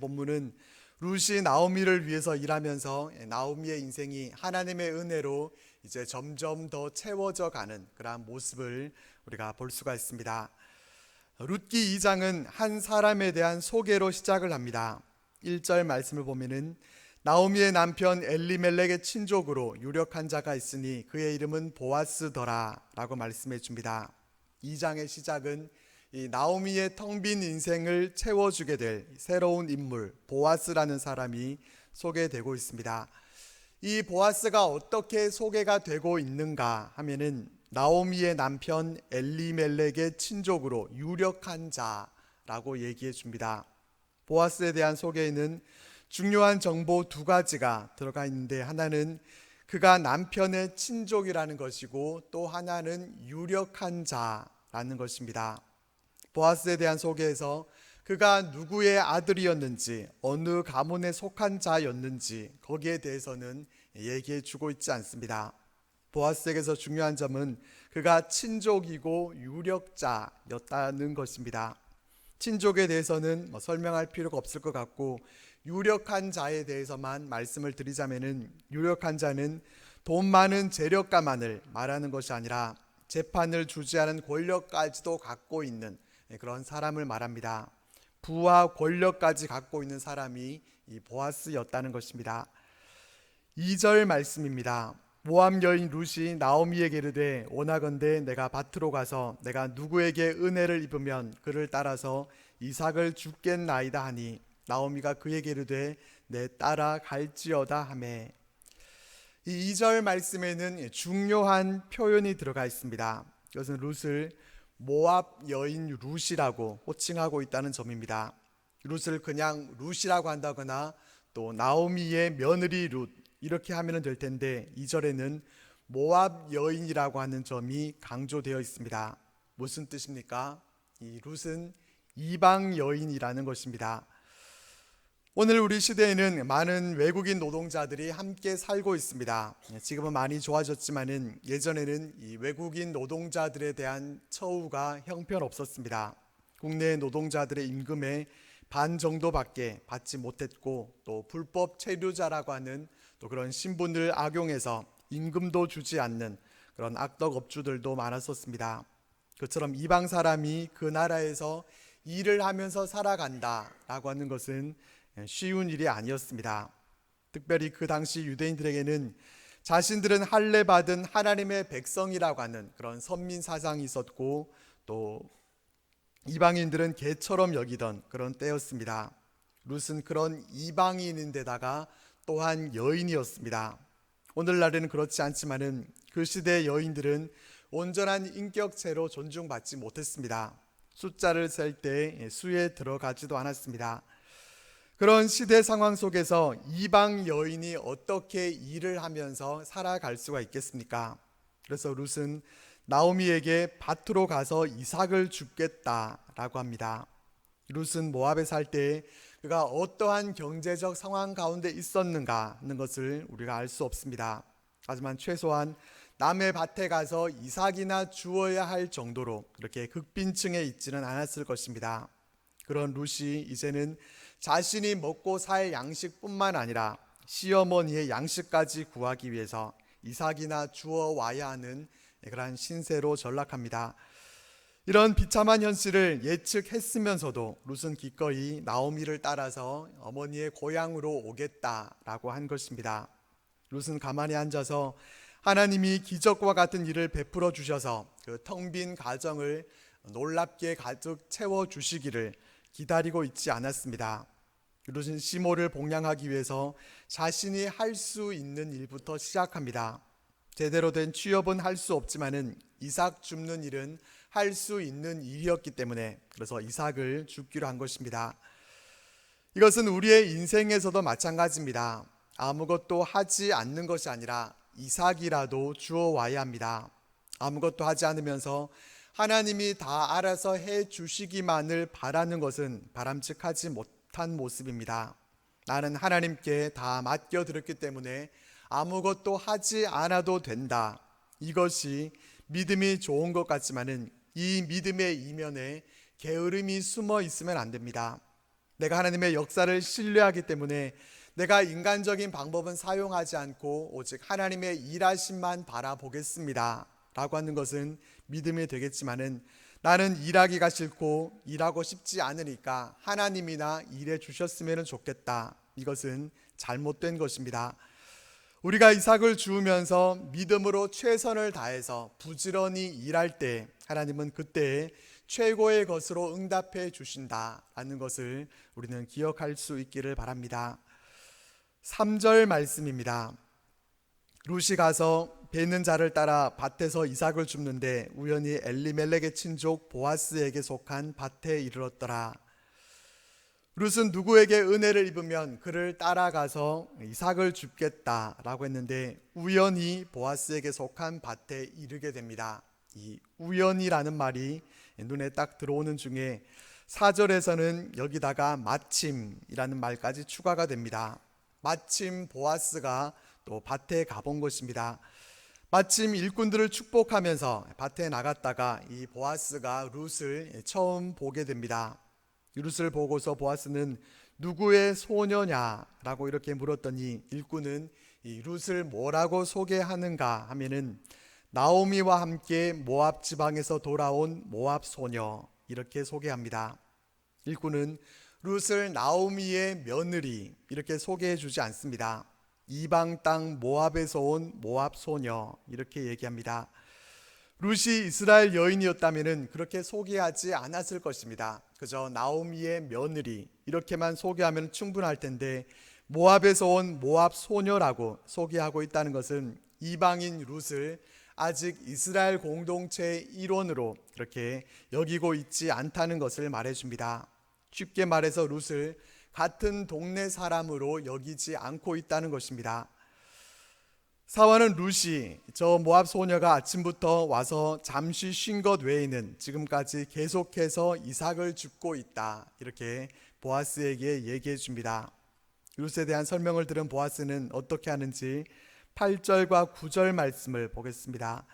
본문은 루시 나오미를 위해서 일하면서 나오미의 인생이 하나님의 은혜로 이제 점점 더 채워져 가는 그러한 모습을 우리가 볼 수가 있습니다. 룻기 2장은 한 사람에 대한 소개로 시작을 합니다. 1절 말씀을 보면은 나오미의 남편 엘리멜렉의 친족으로 유력한 자가 있으니 그의 이름은 보아스더라라고 말씀해 줍니다. 2장의 시작은 이 나오미의 텅 빈 인생을 채워주게 될 새로운 인물 보아스라는 사람이 소개되고 있습니다. 이 보아스가 어떻게 소개가 되고 있는가 하면은 나오미의 남편 엘리멜렉의 친족으로 유력한 자라고 얘기해 줍니다. 보아스에 대한 소개에는 중요한 정보 두 가지가 들어가 있는데 하나는 그가 남편의 친족이라는 것이고 또 하나는 유력한 자라는 것입니다. 보아스에 대한 소개에서 그가 누구의 아들이었는지 어느 가문에 속한 자였는지 거기에 대해서는 얘기해 주고 있지 않습니다. 보아스에게서 중요한 점은 그가 친족이고 유력자였다는 것입니다. 친족에 대해서는 뭐 설명할 필요가 없을 것 같고 유력한 자에 대해서만 말씀을 드리자면은 유력한 자는 돈 많은 재력가만을 말하는 것이 아니라 재판을 주지하는 권력까지도 갖고 있는 그런 사람을 말합니다. 부와 권력까지 갖고 있는 사람이 이 보아스였다는 것입니다. 2절 말씀입니다. 모함 여인 룻이 나오미에게 이르되 원하건대 내가 밭으로 가서 내가 누구에게 은혜를 입으면 그를 따라서 이삭을 죽겠나이다 하니 나오미가 그에게 이르되 내 따라 갈지어다 하매 이 2절 말씀에는 중요한 표현이 들어가 있습니다. 이것은 룻을 모압 여인 룻이라고 호칭하고 있다는 점입니다. 룻을 그냥 룻이라고 한다거나 또 나오미의 며느리 룻 이렇게 하면 될 텐데 2절에는 모압 여인이라고 하는 점이 강조되어 있습니다. 무슨 뜻입니까? 이 룻은 이방 여인이라는 것입니다. 오늘 우리 시대에는 많은 외국인 노동자들이 함께 살고 있습니다. 지금은 많이 좋아졌지만은 예전에는 이 외국인 노동자들에 대한 처우가 형편없었습니다. 국내 노동자들의 임금의 반 정도밖에 받지 못했고 또 불법 체류자라고 하는 또 그런 신분을 악용해서 임금도 주지 않는 그런 악덕 업주들도 많았었습니다. 그처럼 이방 사람이 그 나라에서 일을 하면서 살아간다라고 하는 것은 쉬운 일이 아니었습니다. 특별히 그 당시 유대인들에게는 자신들은 할례 받은 하나님의 백성이라고 하는 그런 선민 사상이 있었고 또 이방인들은 개처럼 여기던 그런 때였습니다. 룻은 그런 이방인인데다가 또한 여인이었습니다. 오늘날에는 그렇지 않지만은 그 시대 여인들은 온전한 인격체로 존중받지 못했습니다. 숫자를 셀 때 수에 들어가지도 않았습니다. 그런 시대 상황 속에서 이방 여인이 어떻게 일을 하면서 살아갈 수가 있겠습니까? 그래서 룻은 나오미에게 밭으로 가서 이삭을 줍겠다라고 합니다. 룻은 모압에 살 때 그가 어떠한 경제적 상황 가운데 있었는가 하는 것을 우리가 알 수 없습니다. 하지만 최소한 남의 밭에 가서 이삭이나 주어야 할 정도로 그렇게 극빈층에 있지는 않았을 것입니다. 그런 룻이 이제는 자신이 먹고 살 양식뿐만 아니라 시어머니의 양식까지 구하기 위해서 이삭이나 주어 와야 하는 그러한 신세로 전락합니다. 이런 비참한 현실을 예측했으면서도 룻은 기꺼이 나오미를 따라서 어머니의 고향으로 오겠다라고 한 것입니다. 룻은 가만히 앉아서 하나님이 기적과 같은 일을 베풀어 주셔서 그 텅 빈 가정을 놀랍게 가득 채워 주시기를 기다리고 있지 않았습니다. 룻은 시모를 봉양하기 위해서 자신이 할 수 있는 일부터 시작합니다. 제대로 된 취업은 할 수 없지만은 이삭 줍는 일은 할 수 있는 일이었기 때문에 그래서 이삭을 줍기로 한 것입니다. 이것은 우리의 인생에서도 마찬가지입니다. 아무것도 하지 않는 것이 아니라 이삭이라도 주어 와야 합니다. 아무것도 하지 않으면서 하나님이 다 알아서 해 주시기만을 바라는 것은 바람직하지 못한 모습입니다. 나는 하나님께 다 맡겨드렸기 때문에 아무것도 하지 않아도 된다. 이것이 믿음이 좋은 것 같지만은 이 믿음의 이면에 게으름이 숨어 있으면 안 됩니다. 내가 하나님의 역사를 신뢰하기 때문에 내가 인간적인 방법은 사용하지 않고 오직 하나님의 일하심만 바라보겠습니다. 라고 하는 것은 믿음이 되겠지만은 나는 일하기가 싫고 일하고 싶지 않으니까 하나님이나 일해 주셨으면 좋겠다. 이것은 잘못된 것입니다. 우리가 이삭을 주우면서 믿음으로 최선을 다해서 부지런히 일할 때 하나님은 그때 최고의 것으로 응답해 주신다라는 것을 우리는 기억할 수 있기를 바랍니다. 3절 말씀입니다. 룻이 가서 베는 자를 따라 밭에서 이삭을 줍는데 우연히 엘리멜렉의 친족 보아스에게 속한 밭에 이르렀더라. 룻은 누구에게 은혜를 입으면 그를 따라가서 이삭을 줍겠다라고 했는데 우연히 보아스에게 속한 밭에 이르게 됩니다. 이 우연이라는 말이 눈에 딱 들어오는 중에 4절에서는 여기다가 마침이라는 말까지 추가가 됩니다. 마침 보아스가 또 밭에 가본 것입니다. 마침 일꾼들을 축복하면서 밭에 나갔다가 이 보아스가 룻을 처음 보게 됩니다. 룻을 보고서 보아스는 누구의 소녀냐라고 이렇게 물었더니 일꾼은 이 룻을 뭐라고 소개하는가 하면은 나오미와 함께 모압 지방에서 돌아온 모압 소녀 이렇게 소개합니다. 일꾼은 룻을 나오미의 며느리 이렇게 소개해 주지 않습니다. 이방 땅 모압에서 온 모압 소녀 이렇게 얘기합니다. 룻이 이스라엘 여인이었다면 그렇게 소개하지 않았을 것입니다. 그저 나오미의 며느리 이렇게만 소개하면 충분할 텐데 모압에서 온 모압 소녀라고 소개하고 있다는 것은 이방인 룻을 아직 이스라엘 공동체의 일원으로 그렇게 여기고 있지 않다는 것을 말해줍니다. 쉽게 말해서 룻을 같은 동네 사람으로 여기지 않고 있다는 것입니다. 사화는 룻이 저 모압 소녀가 아침부터 와서 잠시 쉰 것 외에는 지금까지 계속해서 이삭을 줍고 있다. 이렇게 보아스에게 얘기해 줍니다. 룻에 대한 설명을 들은 보아스는 어떻게 하는지 8절과 9절 말씀을 보겠습니다.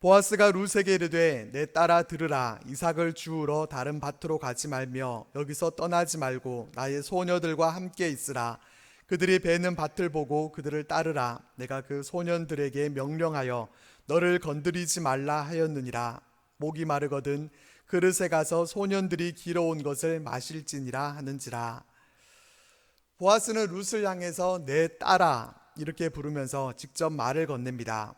보아스가 룻에게 이르되 내 따라 들으라. 이삭을 주우러 다른 밭으로 가지 말며 여기서 떠나지 말고 나의 소녀들과 함께 있으라. 그들이 베는 밭을 보고 그들을 따르라. 내가 그 소년들에게 명령하여 너를 건드리지 말라 하였느니라. 목이 마르거든 그릇에 가서 소년들이 길어온 것을 마실지니라 하는지라. 보아스는 룻을 향해서 내 딸아 이렇게 부르면서 직접 말을 건넵니다.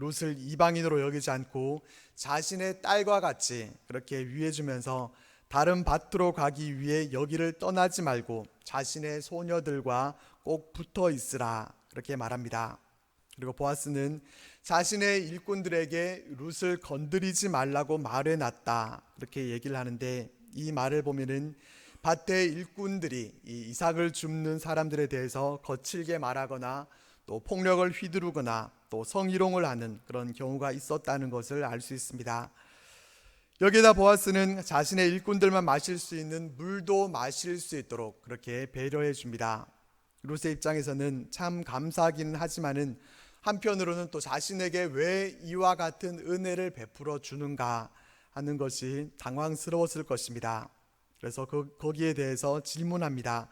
롯을 이방인으로 여기지 않고 자신의 딸과 같이 그렇게 위해주면서 다른 밭으로 가기 위해 여기를 떠나지 말고 자신의 소녀들과 꼭 붙어 있으라 그렇게 말합니다. 그리고 보아스는 자신의 일꾼들에게 룻을 건드리지 말라고 말해 놨다 그렇게 얘기를 하는데 이 말을 보면은 밭의 일꾼들이 이 이삭을 줍는 사람들에 대해서 거칠게 말하거나 또 폭력을 휘두르거나 또 성희롱을 하는 그런 경우가 있었다는 것을 알 수 있습니다. 여기다 보아스는 자신의 일꾼들만 마실 수 있는 물도 마실 수 있도록 그렇게 배려해 줍니다. 룻의 입장에서는 참 감사하기는 하지만은 한편으로는 또 자신에게 왜 이와 같은 은혜를 베풀어 주는가 하는 것이 당황스러웠을 것입니다. 그래서 그, 거기에 대해서 질문합니다.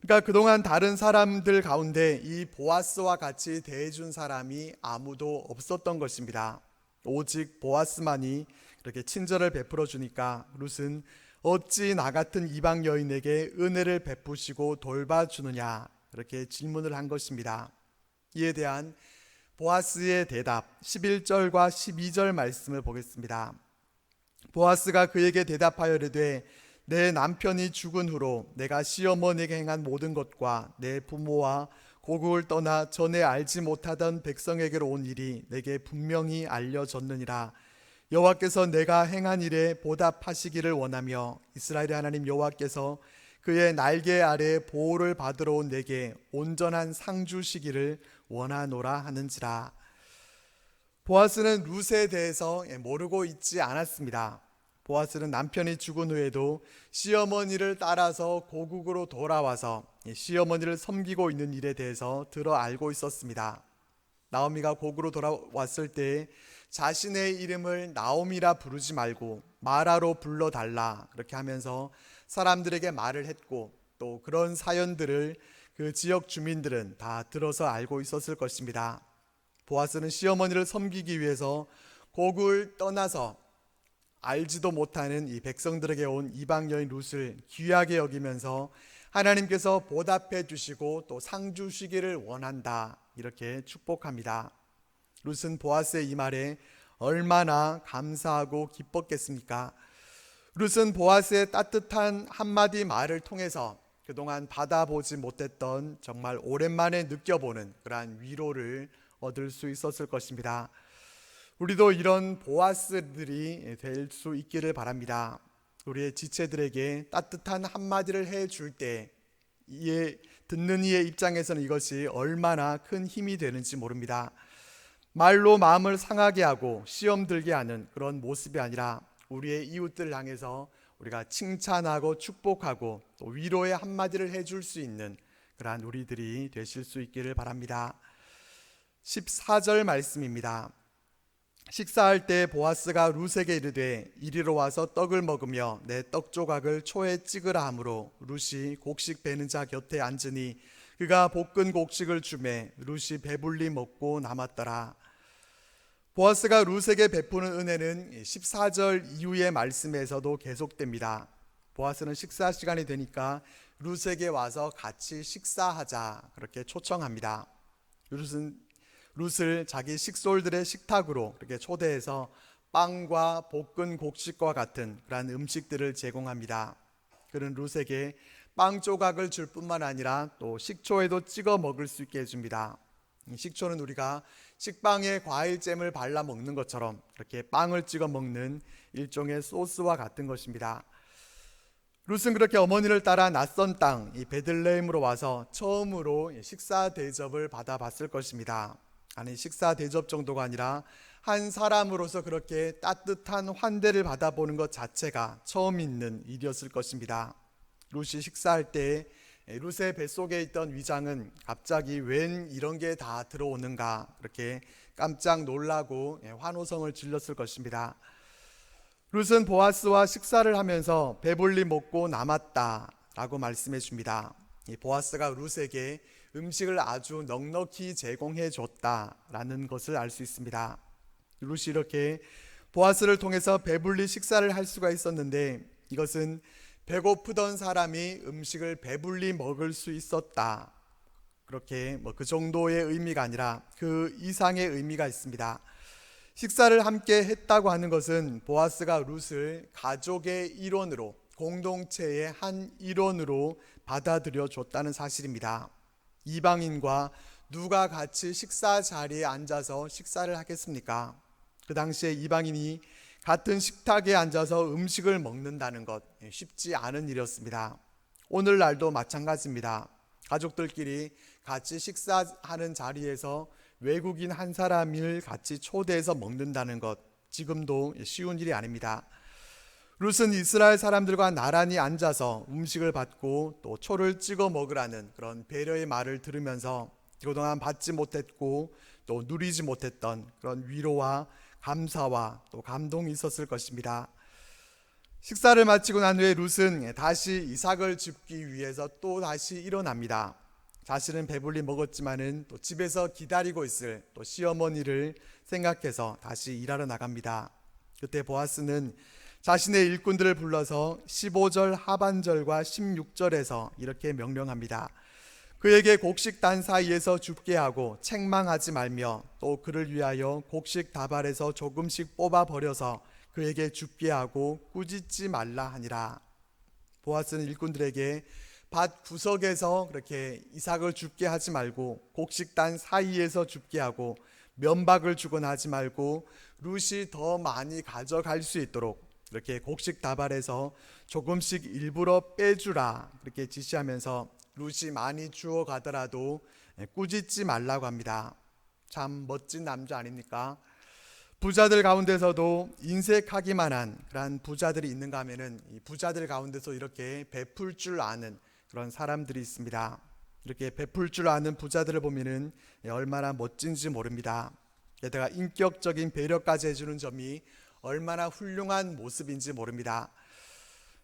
그러니까 그동안 다른 사람들 가운데 이 보아스와 같이 대해준 사람이 아무도 없었던 것입니다. 오직 보아스만이 그렇게 친절을 베풀어 주니까 룻은 어찌 나 같은 이방 여인에게 은혜를 베푸시고 돌봐주느냐 이렇게 질문을 한 것입니다. 이에 대한 보아스의 대답 11절과 12절 말씀을 보겠습니다. 보아스가 그에게 대답하여 이르되 내 남편이 죽은 후로 내가 시어머니에게 행한 모든 것과 내 부모와 고국을 떠나 전에 알지 못하던 백성에게로 온 일이 내게 분명히 알려졌느니라. 여호와께서 내가 행한 일에 보답하시기를 원하며 이스라엘의 하나님 여호와께서 그의 날개 아래 보호를 받으러 온 내게 온전한 상 주시기를 원하노라 하는지라. 보아스는 룻에 대해서 모르고 있지 않았습니다. 보아스는 남편이 죽은 후에도 시어머니를 따라서 고국으로 돌아와서 시어머니를 섬기고 있는 일에 대해서 들어 알고 있었습니다. 나오미가 고국으로 돌아왔을 때 자신의 이름을 나오미라 부르지 말고 마라로 불러달라 그렇게 하면서 사람들에게 말을 했고 또 그런 사연들을 그 지역 주민들은 다 들어서 알고 있었을 것입니다. 보아스는 시어머니를 섬기기 위해서 곡을 떠나서 알지도 못하는 이 백성들에게 온 이방 여인 룻을 귀하게 여기면서 하나님께서 보답해 주시고 또 상 주시기를 원한다 이렇게 축복합니다. 룻은 보아스의 이 말에 얼마나 감사하고 기뻤겠습니까? 룻은 보아스의 따뜻한 한마디 말을 통해서 그동안 받아보지 못했던 정말 오랜만에 느껴보는 그러한 위로를 얻을 수 있었을 것입니다. 우리도 이런 보아스들이 될 수 있기를 바랍니다. 우리의 지체들에게 따뜻한 한마디를 해줄 때, 이에 듣는 이의 입장에서는 이것이 얼마나 큰 힘이 되는지 모릅니다. 말로 마음을 상하게 하고 시험 들게 하는 그런 모습이 아니라 우리의 이웃들을 향해서 우리가 칭찬하고 축복하고 또 위로의 한마디를 해줄 수 있는 그러한 우리들이 되실 수 있기를 바랍니다. 14절 말씀입니다. 식사할 때 보아스가 룻에게 이르되 이리로 와서 떡을 먹으며 내 떡 조각을 초에 찍으라 하므로 룻이 곡식 베는 자 곁에 앉으니 그가 볶은 곡식을 주매 룻이 배불리 먹고 남았더라. 보아스가 룻에게 베푸는 은혜는 14절 이후의 말씀에서도 계속됩니다. 보아스는 식사 시간이 되니까 룻에게 와서 같이 식사하자 그렇게 초청합니다. 룻은 룻을 자기 식솔들의 식탁으로 이렇게 초대해서 빵과 볶은 곡식과 같은 그러한 음식들을 제공합니다. 그는 룻에게 빵 조각을 줄 뿐만 아니라 또 식초에도 찍어 먹을 수 있게 해줍니다. 이 식초는 우리가 식빵에 과일잼을 발라 먹는 것처럼 이렇게 빵을 찍어 먹는 일종의 소스와 같은 것입니다. 룻은 그렇게 어머니를 따라 낯선 땅, 이 베들레헴으로 와서 처음으로 식사 대접을 받아봤을 것입니다. 아니 식사 대접 정도가 아니라 한 사람으로서 그렇게 따뜻한 환대를 받아보는 것 자체가 처음 있는 일이었을 것입니다. 룻이 식사할 때 룻의 뱃속에 있던 위장은 갑자기 웬 이런 게 다 들어오는가 그렇게 깜짝 놀라고 환호성을 질렀을 것입니다. 룻은 보아스와 식사를 하면서 배불리 먹고 남았다라고 말씀해 줍니다. 보아스가 룻에게 음식을 아주 넉넉히 제공해 줬다라는 것을 알 수 있습니다. 룻이 이렇게 보아스를 통해서 배불리 식사를 할 수가 있었는데 이것은 배고프던 사람이 음식을 배불리 먹을 수 있었다. 그렇게 뭐 그 정도의 의미가 아니라 그 이상의 의미가 있습니다. 식사를 함께 했다고 하는 것은 보아스가 룻을 가족의 일원으로 공동체의 한 일원으로 받아들여 줬다는 사실입니다. 이방인과 누가 같이 식사 자리에 앉아서 식사를 하겠습니까? 그 당시에 이방인이 같은 식탁에 앉아서 음식을 먹는다는 것 쉽지 않은 일이었습니다. 오늘날도 마찬가지입니다. 가족들끼리 같이 식사하는 자리에서 외국인 한 사람을 같이 초대해서 먹는다는 것 지금도 쉬운 일이 아닙니다. 룻은 이스라엘 사람들과 나란히 앉아서 음식을 받고 또 초를 찍어 먹으라는 그런 배려의 말을 들으면서 그동안 받지 못했고 또 누리지 못했던 그런 위로와 감사와 또 감동이 있었을 것입니다. 식사를 마치고 난 후에 룻은 다시 이삭을 줍기 위해서 또 다시 일어납니다. 자신은 배불리 먹었지만은 또 집에서 기다리고 있을 또 시어머니를 생각해서 다시 일하러 나갑니다. 그때 보아스는 자신의 일꾼들을 불러서 15절 하반절과 16절에서 이렇게 명령합니다. 그에게 곡식단 사이에서 죽게 하고 책망하지 말며 또 그를 위하여 곡식 다발에서 조금씩 뽑아 버려서 그에게 죽게 하고 꾸짖지 말라 하니라. 보아스는 일꾼들에게 밭 구석에서 그렇게 이삭을 죽게 하지 말고 곡식단 사이에서 죽게 하고 면박을 주거나 하지 말고 룻이 더 많이 가져갈 수 있도록 이렇게 곡식 다발에서 조금씩 일부러 빼주라 그렇게 지시하면서 룻이 많이 주워 가더라도 꾸짖지 말라고 합니다. 참 멋진 남자 아닙니까? 부자들 가운데서도 인색하기만 한 그러한 부자들이 있는가 하면은 이 부자들 가운데서 이렇게 베풀 줄 아는 그런 사람들이 있습니다. 이렇게 베풀 줄 아는 부자들을 보면은 얼마나 멋진지 모릅니다. 게다가 인격적인 배려까지 해주는 점이 얼마나 훌륭한 모습인지 모릅니다.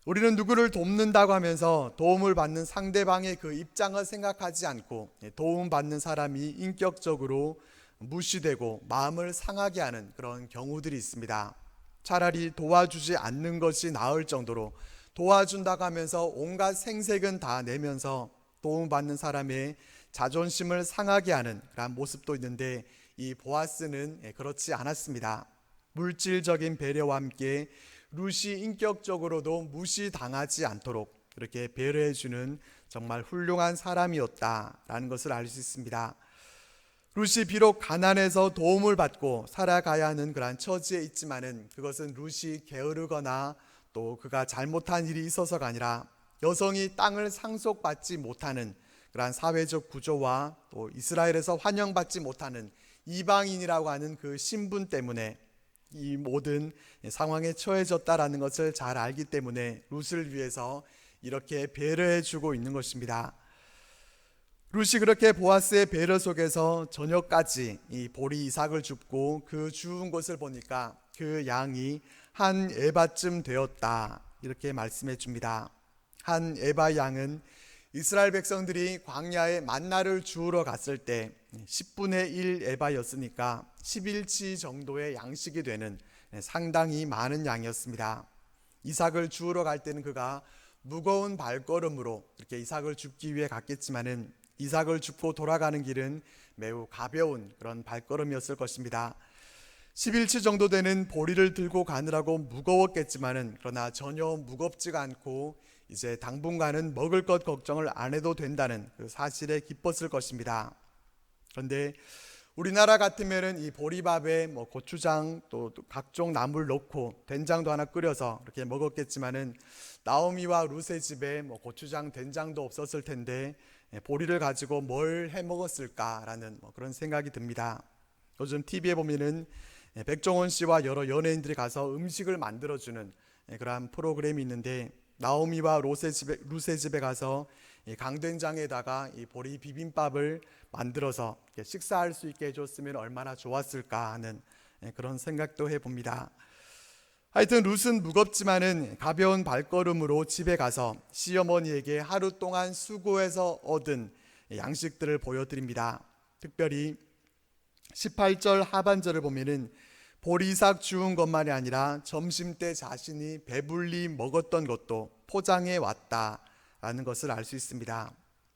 우리는 누구를 돕는다고 하면서 도움을 받는 상대방의 그 입장을 생각하지 않고 예, 도움받는 사람이 인격적으로 무시되고 마음을 상하게 하는 그런 경우들이 있습니다. 차라리 도와주지 않는 것이 나을 정도로 도와준다고 하면서 온갖 생색은 다 내면서 도움받는 사람의 자존심을 상하게 하는 그런 모습도 있는데 이 보아스는 예, 그렇지 않았습니다. 물질적인 배려와 함께 루시 인격적으로도 무시당하지 않도록 이렇게 배려해 주는 정말 훌륭한 사람이었다라는 것을 알 수 있습니다. 루시 비록 가난해서 도움을 받고 살아가야 하는 그러한 처지에 있지만은 그것은 루시 게으르거나 또 그가 잘못한 일이 있어서가 아니라 여성이 땅을 상속받지 못하는 그러한 사회적 구조와 또 이스라엘에서 환영받지 못하는 이방인이라고 하는 그 신분 때문에 이 모든 상황에 처해졌다라는 것을 잘 알기 때문에 룻을 위해서 이렇게 배려해 주고 있는 것입니다. 룻이 그렇게 보아스의 배려 속에서 저녁까지 이 보리 이삭을 줍고 그 주운 것을 보니까 그 양이 한 에바쯤 되었다 이렇게 말씀해 줍니다. 한 에바 양은 이스라엘 백성들이 광야에 만나를 주우러 갔을 때 10분의 1 에바였으니까 11치 정도의 양식이 되는 상당히 많은 양이었습니다. 이삭을 주우러 갈 때는 그가 무거운 발걸음으로 이렇게 이삭을 줍기 위해 갔겠지만은 이삭을 줍고 돌아가는 길은 매우 가벼운 그런 발걸음이었을 것입니다. 11치 정도 되는 보리를 들고 가느라고 무거웠겠지만은 그러나 전혀 무겁지가 않고 이제 당분간은 먹을 것 걱정을 안 해도 된다는 그 사실에 기뻤을 것입니다. 그런데 우리나라 같으면은 이 보리밥에 뭐 고추장 또 각종 나물 넣고 된장도 하나 끓여서 이렇게 먹었겠지만은 나오미와 루세 집에 뭐 고추장 된장도 없었을 텐데 예, 보리를 가지고 뭘 해 먹었을까라는 뭐 그런 생각이 듭니다. 요즘 TV에 보면은 예, 백종원 씨와 여러 연예인들이 가서 음식을 만들어주는 예, 그러한 프로그램이 있는데 나오미와 로세 집에, 루세 집에 가서 이 강된장에다가 이 보리 비빔밥을 만들어서 식사할 수 있게 해줬으면 얼마나 좋았을까 하는 그런 생각도 해봅니다. 하여튼 룻은 무겁지만은 가벼운 발걸음으로 집에 가서 시어머니에게 하루 동안 수고해서 얻은 양식들을 보여드립니다. 특별히 18절 하반절을 보면은 보리삭 주운 것만이 아니라 점심 때 자신이 배불리 먹었던 것도 포장해 왔다라는 것을 알 수 있습니다.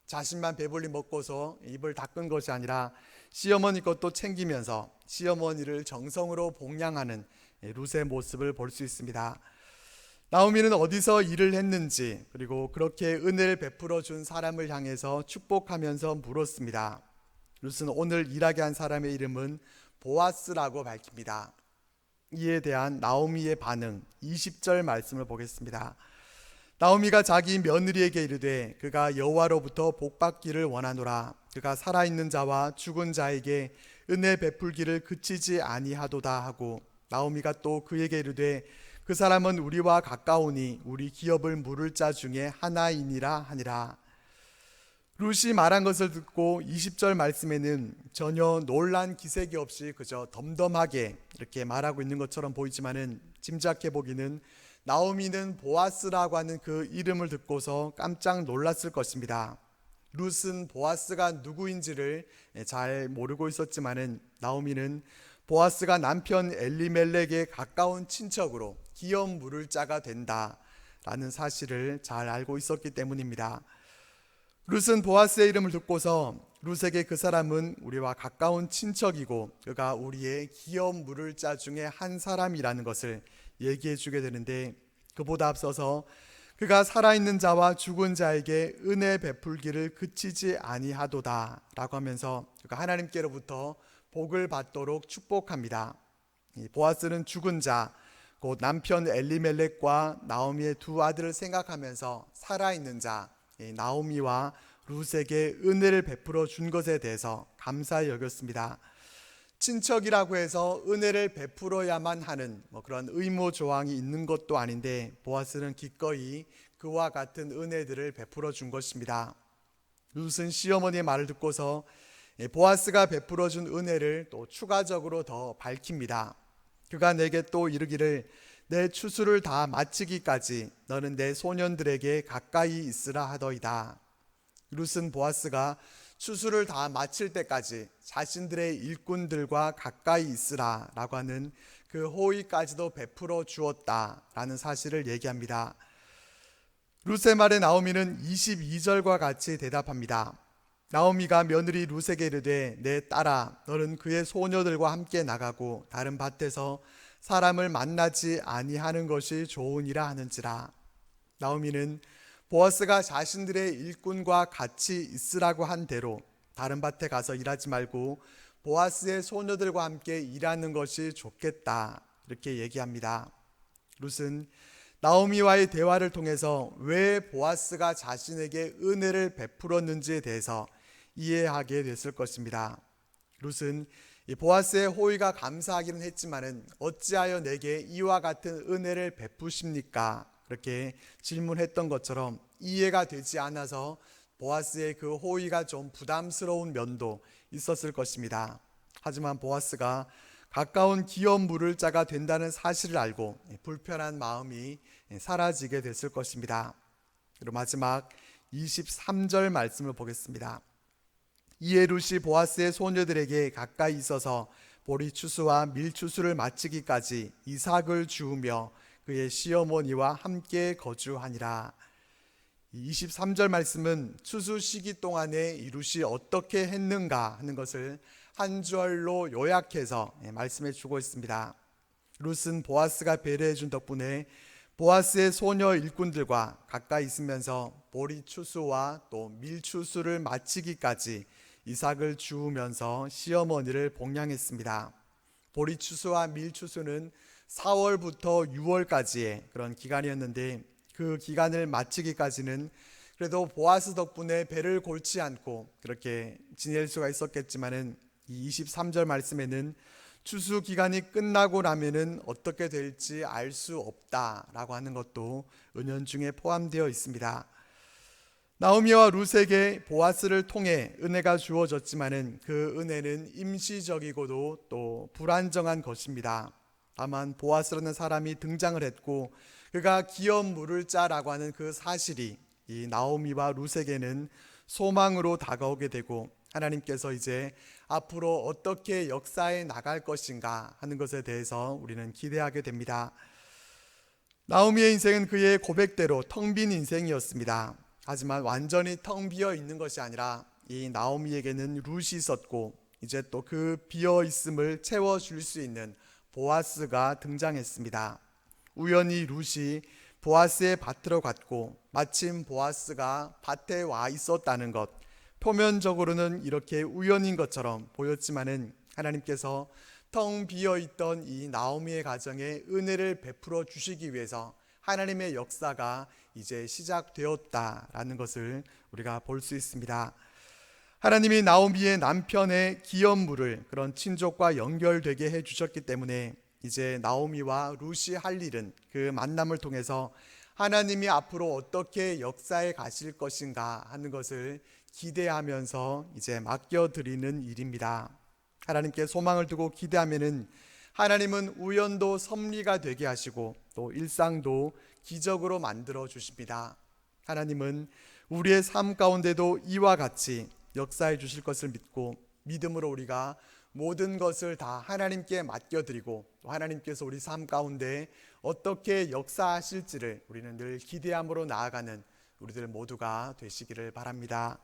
자신만 배불리 먹고서 입을 닦은 것이 아니라 시어머니 것도 챙기면서 시어머니를 정성으로 봉양하는 룻의 모습을 볼 수 있습니다. 나오미는 어디서 일을 했는지 그리고 그렇게 은혜를 베풀어 준 사람을 향해서 축복하면서 물었습니다. 룻은 오늘 일하게 한 사람의 이름은 보아스라고 밝힙니다. 이에 대한 나오미의 반응 20절 말씀을 보겠습니다. 나오미가 자기 며느리에게 이르되 그가 여호와로부터 복받기를 원하노라 그가 살아있는 자와 죽은 자에게 은혜 베풀기를 그치지 아니하도다 하고 나오미가 또 그에게 이르되 그 사람은 우리와 가까우니 우리 기업을 물을 자 중에 하나이니라 하니라 루시 말한 것을 듣고 20절 말씀에는 전혀 놀란 기색이 없이 그저 덤덤하게 이렇게 말하고 있는 것처럼 보이지만은 짐작해 보기는 나오미는 보아스라고 하는 그 이름을 듣고서 깜짝 놀랐을 것입니다. 룻은 보아스가 누구인지를 잘 모르고 있었지만은 나오미는 보아스가 남편 엘리멜렉에 가까운 친척으로 기업 물을 자가 된다라는 사실을 잘 알고 있었기 때문입니다. 룻은 보아스의 이름을 듣고서 룻에게 그 사람은 우리와 가까운 친척이고 그가 우리의 기업 물을 자 중에 한 사람이라는 것을 얘기해 주게 되는데 그보다 앞서서 그가 살아있는 자와 죽은 자에게 은혜 베풀기를 그치지 아니하도다라고 하면서 그가 하나님께로부터 복을 받도록 축복합니다. 보아스는 죽은 자, 곧 남편 엘리멜렉과 나오미의 두 아들을 생각하면서 살아있는 자, 나오미와 룻에게 은혜를 베풀어 준 것에 대해서 감사히 여겼습니다. 친척이라고 해서 은혜를 베풀어야만 하는 뭐 그런 의무 조항이 있는 것도 아닌데 보아스는 기꺼이 그와 같은 은혜들을 베풀어 준 것입니다. 룻은 시어머니의 말을 듣고서 보아스가 베풀어 준 은혜를 또 추가적으로 더 밝힙니다. 그가 내게 또 이르기를 내 추수를 다 마치기까지 너는 내 소년들에게 가까이 있으라 하더이다. 룻은 보아스가 추수를 다 마칠 때까지 자신들의 일꾼들과 가까이 있으라라고 하는 그 호의까지도 베풀어 주었다라는 사실을 얘기합니다. 룻의 말에 나오미는 22절과 같이 대답합니다. 나오미가 며느리 룻에게 이르되 내 딸아 너는 그의 소녀들과 함께 나가고 다른 밭에서 사람을 만나지 아니하는 것이 좋으니라 하는지라 나오미는 보아스가 자신들의 일꾼과 같이 있으라고 한 대로 다른 밭에 가서 일하지 말고 보아스의 소녀들과 함께 일하는 것이 좋겠다 이렇게 얘기합니다. 룻은 나오미와의 대화를 통해서 왜 보아스가 자신에게 은혜를 베풀었는지에 대해서 이해하게 됐을 것입니다. 룻은 이 보아스의 호의가 감사하기는 했지만은 어찌하여 내게 이와 같은 은혜를 베푸십니까? 그렇게 질문했던 것처럼 이해가 되지 않아서 보아스의 그 호의가 좀 부담스러운 면도 있었을 것입니다. 하지만 보아스가 가까운 기업 물을 자가 된다는 사실을 알고 불편한 마음이 사라지게 됐을 것입니다. 그리고 마지막 23절 말씀을 보겠습니다. 이에 룻이 보아스의 소녀들에게 가까이 있어서 보리 추수와 밀 추수를 마치기까지 이삭을 주우며 그의 시어머니와 함께 거주하니라. 23절 말씀은 추수 시기 동안에 이 룻이 어떻게 했는가 하는 것을 한 절로 요약해서 말씀해 주고 있습니다. 룻은 보아스가 배려해 준 덕분에 보아스의 소녀 일꾼들과 가까이 있으면서 보리 추수와 또 밀 추수를 마치기까지 이삭을 주우면서 시어머니를 봉양했습니다. 보리 추수와 밀 추수는 4월부터 6월까지의 그런 기간이었는데 그 기간을 마치기까지는 그래도 보아스 덕분에 배를 골치 않고 그렇게 지낼 수가 있었겠지만은 이 23절 말씀에는 추수 기간이 끝나고 나면은 어떻게 될지 알 수 없다라고 하는 것도 은연 중에 포함되어 있습니다. 나오미와 룻에게 보아스를 통해 은혜가 주어졌지만은 그 은혜는 임시적이고도 또 불안정한 것입니다. 다만 보아스라는 사람이 등장을 했고 그가 기업 물을 자라고 하는 그 사실이 이 나오미와 룻에게는 소망으로 다가오게 되고 하나님께서 이제 앞으로 어떻게 역사에 나갈 것인가 하는 것에 대해서 우리는 기대하게 됩니다. 나오미의 인생은 그의 고백대로 텅 빈 인생이었습니다. 하지만 완전히 텅 비어 있는 것이 아니라 이 나오미에게는 룻이 있었고 이제 또 그 비어 있음을 채워 줄 수 있는 보아스가 등장했습니다. 우연히 룻이 보아스의 밭으로 갔고 마침 보아스가 밭에 와 있었다는 것 표면적으로는 이렇게 우연인 것처럼 보였지만은 하나님께서 텅 비어 있던 이 나오미의 가정에 은혜를 베풀어 주시기 위해서 하나님의 역사가 이제 시작되었다라는 것을 우리가 볼 수 있습니다. 하나님이 나오미의 남편의 기업물을 그런 친족과 연결되게 해 주셨기 때문에 이제 나오미와 루시 할 일은 그 만남을 통해서 하나님이 앞으로 어떻게 역사에 가실 것인가 하는 것을 기대하면서 이제 맡겨드리는 일입니다. 하나님께 소망을 두고 기대하면은 하나님은 우연도 섭리가 되게 하시고 또 일상도 기적으로 만들어 주십니다. 하나님은 우리의 삶 가운데도 이와 같이 역사해 주실 것을 믿고 믿음으로 우리가 모든 것을 다 하나님께 맡겨드리고 또 하나님께서 우리 삶 가운데 어떻게 역사하실지를 우리는 늘 기대함으로 나아가는 우리들 모두가 되시기를 바랍니다.